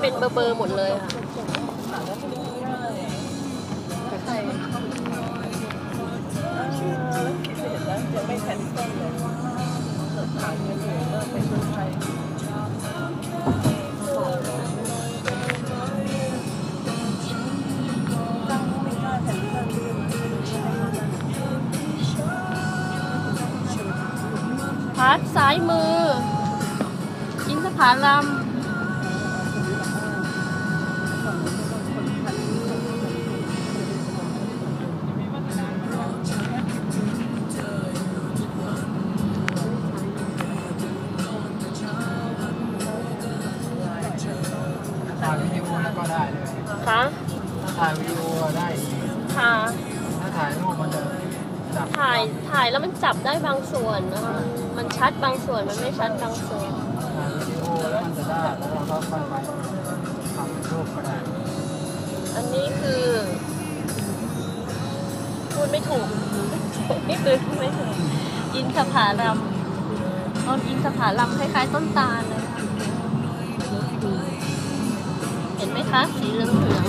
เป็นเบอร์เบอร์หมดเลยค่ะไข่ยังไม่แคนเซิลเลยเปิดขายเงินอยู่อไปเมืองไทยตั้งไม่กล้แคนเซิลเลยพาร์ทซ้ายมือ อินทผลัม ถ่ายวิดีโอแล้วก็ได้เลยค่ะถ้าถ่ายวิดีโอได้ ค่ะ ถ้าถ่ายรูปมันจะจับถ่ายถ่ายแล้วมันจับได้บางส่วนนะคะมันมันชัดบางส่วนมันไม่ชัดบางส่วน ถ่ายวิดีโอแล้วมันจะได้แล้วเราก็ค่อยไปทำเป็นรูปก็ได้อันนี้คือ พูดไม่ถูก นี่คือพูดไม่ถูก อินทผลัมต้นอินทผลัมคล้ายๆต้นตาลเลย ค่